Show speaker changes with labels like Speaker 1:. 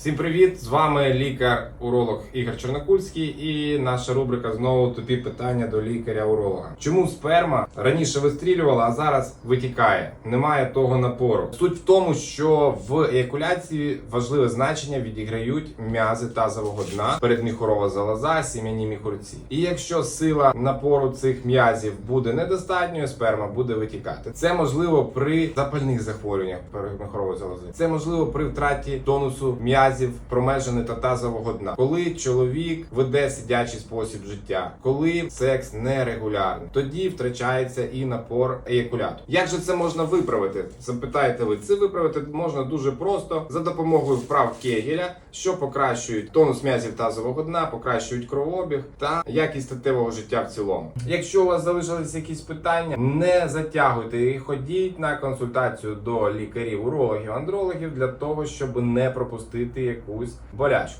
Speaker 1: Всім привіт! З вами лікар-уролог Ігор Чорнокульський і наша рубрика знову тупі питання до лікаря-уролога. Чому сперма раніше вистрілювала, а зараз витікає? Немає того напору. Суть в тому, що в еякуляції важливе значення відіграють м'язи тазового дна, передміхурова залоза, сім'яні міхурці. І якщо сила напору цих м'язів буде недостатньою, сперма буде витікати. Це можливо при запальних захворюваннях передміхурової залози. Це можливо при втраті тонусу м'язів промежини та тазового дна, коли чоловік веде сидячий спосіб життя, коли секс нерегулярний, тоді втрачається і напор еякуляту. Як же це можна виправити? Запитаєте ви, це виправити можна дуже просто за допомогою вправ Кегеля, що покращують тонус м'язів тазового дна, покращують кровообіг та якість статевого життя в цілому. Якщо у вас залишились якісь питання, не затягуйте і ходіть на консультацію до лікарів, урологів, андрологів для того, щоб не пропустити якусь болячку.